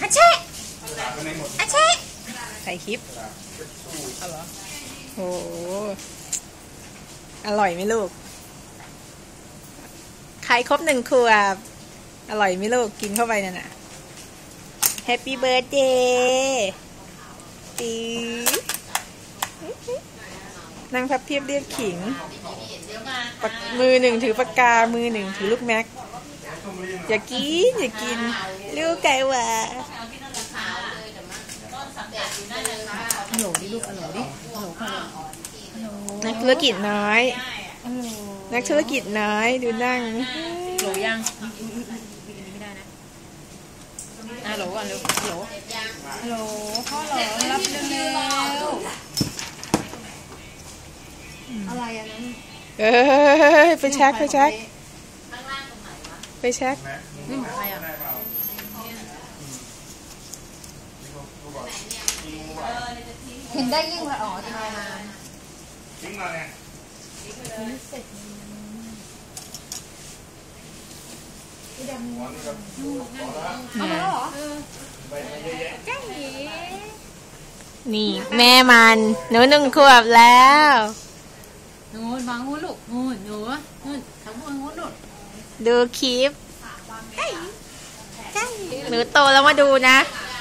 ฮัชเช่ฮัชเช่ถ่ายคลิปเอาเหรอโอ้โหอร่อยไหมลูกใครครบหนึ่งขวบอร่อยไหมลูกกินเข้าไปนั่นน่ะแฮปปี้เบิร์ดเดย์ตีนั่งพับเพียบเรียบขิงปากมือหนึ่งถือปากกา มือหนึ่งถือลูกแม็ก อย่ากินอย่ากินลูกไก่หว่าฮัลโหลดิลูกฮัลโหลดิฮัลโหลฮัลโหลนักธุรกิจน้อย นักธุรกิจน้อยดูนั่งฮัลโหลยังไม่ได้นะฮัลโหลก่อนเร็วฮัลโหลฮัลโหลพ่อเหรอรับเร็วอะไรอะนั้นเอ้ยไปเช็คไปเช็ค ไปเช็คนี่ของใครอะเห็นได้ยิ่งกว่าอ๋อจะมาทิ้งมาเนี่ยนี่แม่มัน หนูหนึ่งขวบแล้วนู่นวางงูลูกนู่นหนูนู่นทำวางงูลูก ดูคลิปหนูโตแล้วมาดูนะ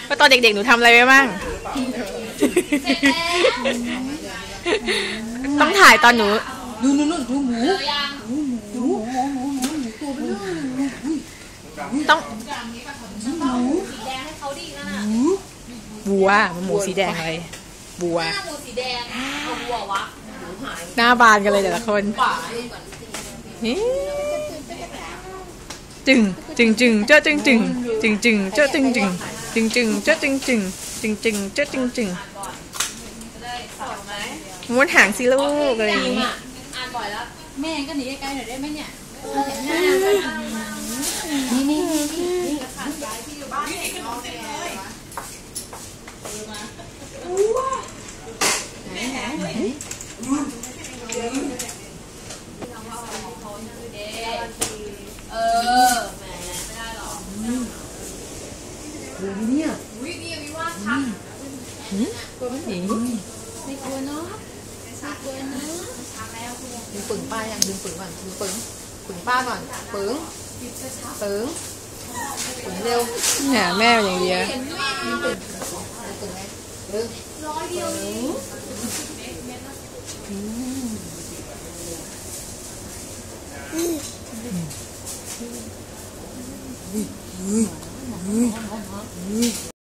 ว่าตอนเด็กๆ หนูทำอะไรไว้บ้าง ต้องถ่ายตอนหนูนู่นนู่นนู่นดูหมูต้องบัวมันหมูสีแดงอะไรบัวหมูสีแดงเอาวัววะหน้าบานกันเลยแต่ละคนเฮ้ จึงจึงจึงเจ้าจึงจึงจึงจึงเจ้าจึงจึงจึงจึงเจ้าจึงจึงจึงจึงเจ้าจึงจึงม้วนหางสิลูกอะไรอย่างนี้อ่านบ่อยแล้วแม่ก็หนีไกลๆหน่อยได้ไหมเนี่ยเห็นหน้านี่นี่นี่นี่ เออแหมไม่ได้หรอก ดูเนี่ยอุ้ยนี่มีว่าชักไม่กลัวเนาะไม่กลัวเนาะดึงปึงป้ายังดึงปึงก่อนดึงปึงปึงป้าก่อนปึงปึงปึงเร็วเนี่ยแม่เป็นอย่างเดียวดึงปึงไงดึงร้อยเดียวนี้อื 嗯嗯嗯。